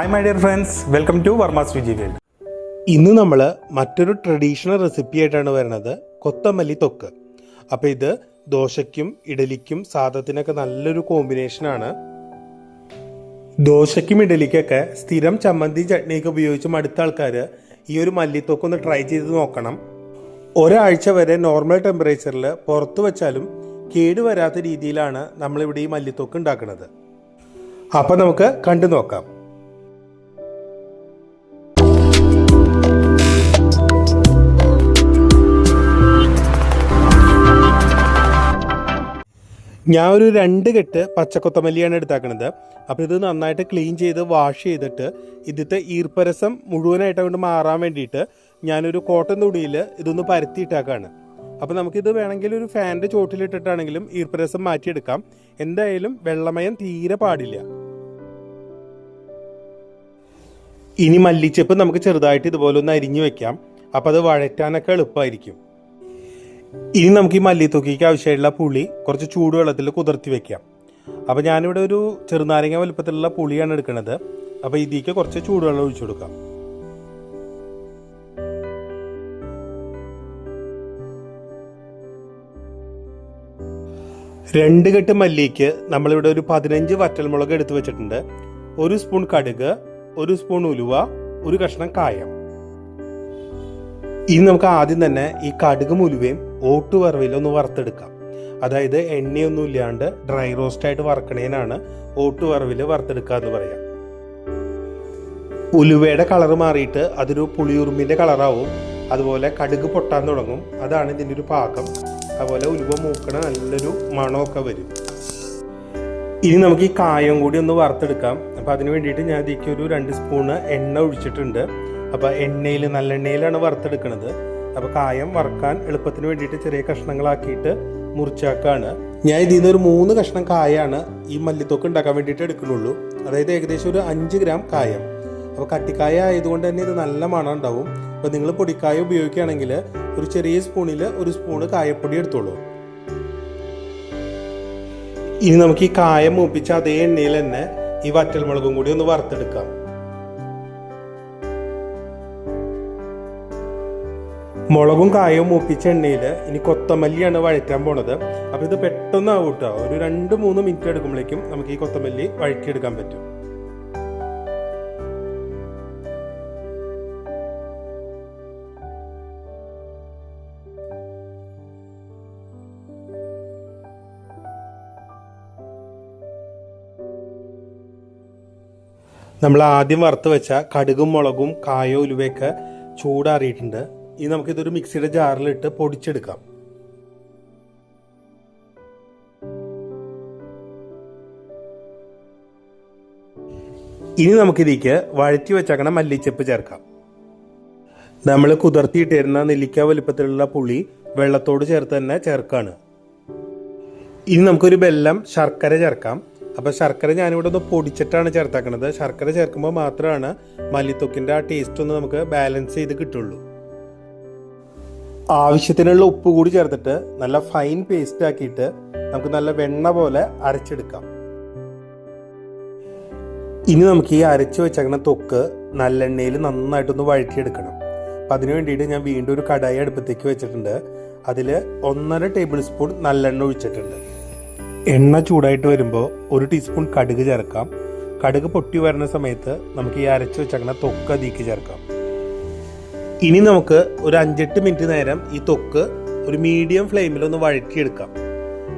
Hi my dear friends welcome to Varma's Viji world ഇന്ന് നമ്മൾ മറ്റൊരു ട്രഡീഷണൽ റെസിപ്പി ആയിട്ടാണ് വരുന്നത് കൊത്തമല്ലി തൊക്ക്. അപ്പോൾ ഇത് ദോശയ്ക്കും ഇഡലിക്കും സാധത്തിനൊക്കെ നല്ലൊരു കോമ്പിനേഷനാണ് ദോശയ്ക്കും ഇഡലിക്കൊക്കെ സ്ഥിരം ചമ്മന്തി ചട്നിയൊക്കെ ഉപയോഗിച്ച് മടുത്ത ആൾക്കാർ ഈ ഒരു മല്ലിത്തൊക്ക് ഒന്ന് ട്രൈ ചെയ്ത് നോക്കണം. ഒരാഴ്ച വരെ നോർമൽ ടെമ്പറേച്ചറിൽ പുറത്ത് വെച്ചാലും കേടുവരാത്ത രീതിയിലാണ് നമ്മളിവിടെ ഈ മല്ലിത്തൊക്ക് ഉണ്ടാക്കുന്നത് അപ്പോൾ നമുക്ക് കണ്ടു നോക്കാം. ഞാൻ ഒരു രണ്ട് കെട്ട് പച്ചക്കൊത്തമല്ലിയാണ് എടുത്താക്കണത്. അപ്പോൾ ഇത് നന്നായിട്ട് ക്ലീൻ ചെയ്ത് വാഷ് ചെയ്തിട്ട് ഇതിത്തെ ഈർപ്പരസം മുഴുവനായിട്ട് അങ്ങോട്ട് മാറാൻ വേണ്ടിയിട്ട് ഞാനൊരു കോട്ടൺ തുണിയിൽ ഇതൊന്ന് പരത്തിയിട്ടാക്കാണ്. അപ്പോൾ നമുക്കിത് വേണമെങ്കിൽ ഒരു ഫാനിന്റെ ചോട്ടിലിട്ടിട്ടാണെങ്കിലും ഈർപ്പരസം മാറ്റിയെടുക്കാം. എന്തായാലും വെള്ളമയം തീരെ പാടില്ല. ഇനി മല്ലിച്ചപ്പ് നമുക്ക് ചെറുതായിട്ട് ഇതുപോലെ ഒന്ന് അരിഞ്ഞു വെക്കാം. അപ്പോൾ അത് വഴറ്റാനൊക്കെ എളുപ്പമായിരിക്കും. ഇനി നമുക്ക് ഈ മല്ലിത്തൊക്കിക്ക് ആവശ്യമായിട്ടുള്ള പുളി കുറച്ച് ചൂടുവെള്ളത്തിൽ കുതിർത്തി വെക്കാം. അപ്പോൾ ഞാനിവിടെ ഒരു ചെറുനാരങ്ങ വലുപ്പത്തിലുള്ള പുളിയാണ് എടുക്കുന്നത്. അപ്പോൾ ഇതിലേക്ക് കുറച്ച് ചൂടുവെള്ളം ഒഴിച്ചു കൊടുക്കാം. രണ്ട് കെട്ട് മല്ലിക്ക് നമ്മളിവിടെ ഒരു പതിനഞ്ച് വറ്റൽമുളക് എടുത്തു വെച്ചിട്ടുണ്ട്. ഒരു സ്പൂൺ കടുക് ഒരു സ്പൂൺ ഉലുവ ഒരു കഷ്ണം കായം. ഇനി നമുക്ക് ആദ്യം തന്നെ ഈ കടുക് മുലുവയും ഓട്ടുവറവിൽ ഒന്ന് വറുത്തെടുക്കാം. അതായത് എണ്ണയൊന്നും ഇല്ലാണ്ട് ഡ്രൈ റോസ്റ്റ് ആയിട്ട് വറക്കണേനാണ് ഓട്ടുവറവിൽ വറുത്തെടുക്കുക എന്ന് പറയാം. ഉലുവയുടെ കളർ മാറിയിട്ട് അതൊരു പുളിയുറുമ്പിന്റെ കളറാവും അതുപോലെ കടുക് പൊട്ടാൻ തുടങ്ങും. അതാണ് ഇതിന്റെ ഒരു പാകം. അതുപോലെ ഉലുവ മൂക്കണ നല്ലൊരു മണമൊക്കെ വരും. ഇനി നമുക്ക് ഈ കായം കൂടി ഒന്ന് വറുത്തെടുക്കാം. അപ്പോൾ അതിന് വേണ്ടിയിട്ട് ഞാൻ ഇതിലേക്ക് ഒരു രണ്ട് സ്പൂണ് എണ്ണ ഒഴിച്ചിട്ടുണ്ട്. അപ്പോൾ എണ്ണയിൽ നല്ലെണ്ണയിലാണ് വറുത്തെടുക്കുന്നത് അപ്പോൾ കായം വറുക്കാൻ എളുപ്പത്തിന് വേണ്ടിയിട്ട് ചെറിയ കഷ്ണങ്ങളാക്കിയിട്ട് മുറിച്ചാക്കാണ്. ഞാൻ ഇതിൽ നിന്ന് ഒരു മൂന്ന് കഷ്ണം കായാണ് ഈ മല്ലിത്തൊക്ക് ഉണ്ടാക്കാൻ വേണ്ടിയിട്ട് എടുക്കുന്നുള്ളൂ. അതായത് ഏകദേശം ഒരു അഞ്ച് ഗ്രാം കായം. അപ്പോൾ കട്ടിക്കായ ആയതുകൊണ്ട് തന്നെ ഇത് നല്ല മണം ഉണ്ടാവും. അപ്പോൾ നിങ്ങൾ പൊടിക്കായ ഉപയോഗിക്കുകയാണെങ്കിൽ ഒരു ചെറിയ സ്പൂണിൽ ഒരു സ്പൂണ് കായപ്പൊടി എടുത്തോളൂ. ഇനി നമുക്ക് ഈ കായം മൂപ്പിച്ച അതേ എണ്ണയിൽ തന്നെ ഈ വറ്റൽമുളകും കൂടി ഒന്ന് വറുത്തെടുക്കാം. മുളകും കായവും മൂപ്പിച്ച എണ്ണയിൽ ഇനി കൊത്തമല്ലിയാണ് വഴറ്റാൻ പോണത്. അപ്പോൾ ഇത് പെട്ടെന്ന് ആവും കേട്ടോ ഒരു രണ്ട് മൂന്ന് മിനിറ്റ് എടുക്കുമ്പോഴേക്കും നമുക്ക് ഈ കൊത്തമല്ലി വഴറ്റിയെടുക്കാൻ പറ്റും. നമ്മൾ ആദ്യം വറുത്ത് വെച്ച കടുകും മുളകും കായോ ഉലുവയൊക്കെ ചൂടാറിയിട്ടുണ്ട്. ഇനി നമുക്കിതൊരു മിക്സിയുടെ ജാറിലിട്ട് പൊടിച്ചെടുക്കാം. ഇനി നമുക്കിതിലേക്ക് വഴറ്റി വെച്ചേക്കണ മല്ലിച്ചപ്പ് ചേർക്കാം. നമ്മൾ കുതിർത്തിയിട്ടിരുന്ന നെല്ലിക്ക വലുപ്പത്തിലുള്ള പുളി വെള്ളത്തോട് ചേർത്ത് തന്നെ ചേർക്കാണ്. ഇനി നമുക്കൊരു ബെല്ലം ശർക്കര ചേർക്കാം. അപ്പോൾ ശർക്കര ഞാനിവിടെ ഒന്ന് പൊടിച്ചിട്ടാണ് ചേർത്താക്കണത്. ശർക്കര ചേർക്കുമ്പോൾ മാത്രമാണ് മല്ലിത്തൊക്കിന്റെ ആ ടേസ്റ്റ് ഒന്ന് നമുക്ക് ബാലൻസ് ചെയ്ത് കിട്ടുള്ളൂ. ആവശ്യത്തിനുള്ള ഉപ്പ് കൂടി ചേർത്തിട്ട് നല്ല ഫൈൻ പേസ്റ്റ് ആക്കിയിട്ട് നമുക്ക് നല്ല വെണ്ണ പോലെ അരച്ചെടുക്കാം. ഇനി നമുക്ക് ഈ അരച്ച് വെച്ചേക്കണ തൊക്ക് നല്ലെണ്ണയിൽ നന്നായിട്ടൊന്ന് വഴറ്റിയെടുക്കണം. അപ്പം അതിന് വേണ്ടിയിട്ട് ഞാൻ വീണ്ടും ഒരു കടായി അടുപ്പത്തേക്ക് വെച്ചിട്ടുണ്ട്. അതിൽ ഒന്നര ടേബിൾ സ്പൂൺ നല്ലെണ്ണ ഒഴിച്ചിട്ടുണ്ട്. എണ്ണ ചൂടായിട്ട് വരുമ്പോൾ ഒരു ടീസ്പൂൺ കടുക് ചേർക്കാം. കടുക് പൊട്ടി വരുന്ന സമയത്ത് നമുക്ക് ഈ അരച്ച് വെച്ചേക്കണ തൊക്ക് അതിക്ക് ചേർക്കാം. ഇനി നമുക്ക് ഒരു അഞ്ചെട്ട് മിനിറ്റ് നേരം ഈ തൊക്ക് ഒരു മീഡിയം ഫ്ലെയിമിൽ ഒന്ന് വഴറ്റിയെടുക്കാം.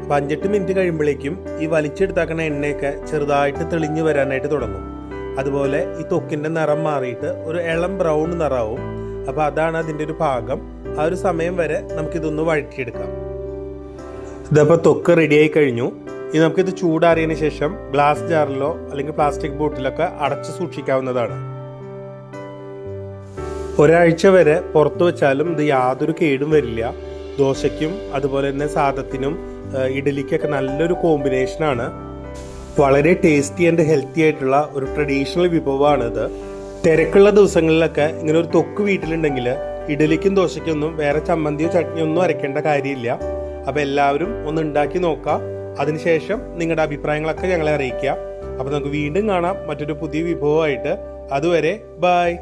അപ്പം അഞ്ചെട്ട് മിനിറ്റ് കഴിയുമ്പോഴേക്കും ഈ വലിച്ചെടുത്താക്കണ എണ്ണയൊക്കെ ചെറുതായിട്ട് തെളിഞ്ഞു വരാനായിട്ട് തുടങ്ങും. അതുപോലെ ഈ തൊക്കിന്റെ നിറം മാറിയിട്ട് ഒരു ഇളം ബ്രൗൺ നിറാവും. അപ്പോൾ അതാണ് അതിന്റെ ഒരു ഭാഗം. ആ ഒരു സമയം വരെ നമുക്കിതൊന്ന് വഴറ്റിയെടുക്കാം. ഇതപ്പോൾ തൊക്ക് റെഡിയായി കഴിഞ്ഞു. ഇനി നമുക്കിത് ചൂടാറിയതിന് ശേഷം ഗ്ലാസ് ജാറിലോ അല്ലെങ്കിൽ പ്ലാസ്റ്റിക് ബോട്ടിലൊക്കെ അടച്ച് സൂക്ഷിക്കാവുന്നതാണ്. ഒരാഴ്ച വരെ പുറത്തു വെച്ചാലും ഇത് യാതൊരു കേടും വരില്ല. ദോശയ്ക്കും അതുപോലെ തന്നെ സാദത്തിനും ഇഡലിക്കൊക്കെ നല്ലൊരു കോമ്പിനേഷനാണ് വളരെ ടേസ്റ്റി ആൻഡ് ഹെൽത്തി ആയിട്ടുള്ള ഒരു ട്രഡീഷണൽ വിഭവമാണ് ഇത്. തിരക്കുള്ള ദിവസങ്ങളിലൊക്കെ ഇങ്ങനെ ഒരു തൊക്ക് വീട്ടിലുണ്ടെങ്കിൽ ഇഡലിക്കും ദോശയ്ക്കൊന്നും വേറെ ചമ്മന്തിയോ ചട്നിയോ ഒന്നും അരയ്ക്കേണ്ട കാര്യമില്ല. അപ്പോൾ എല്ലാവരും ഒന്ന് ഉണ്ടാക്കി നോക്കുക. അതിനുശേഷം നിങ്ങളുടെ അഭിപ്രായങ്ങളൊക്കെ ഞങ്ങളെ അറിയിക്കുക. അപ്പോൾ നമുക്ക് വീണ്ടും കാണാം മറ്റൊരു പുതിയ വിഭവമായിട്ട്. അതുവരെ ബൈ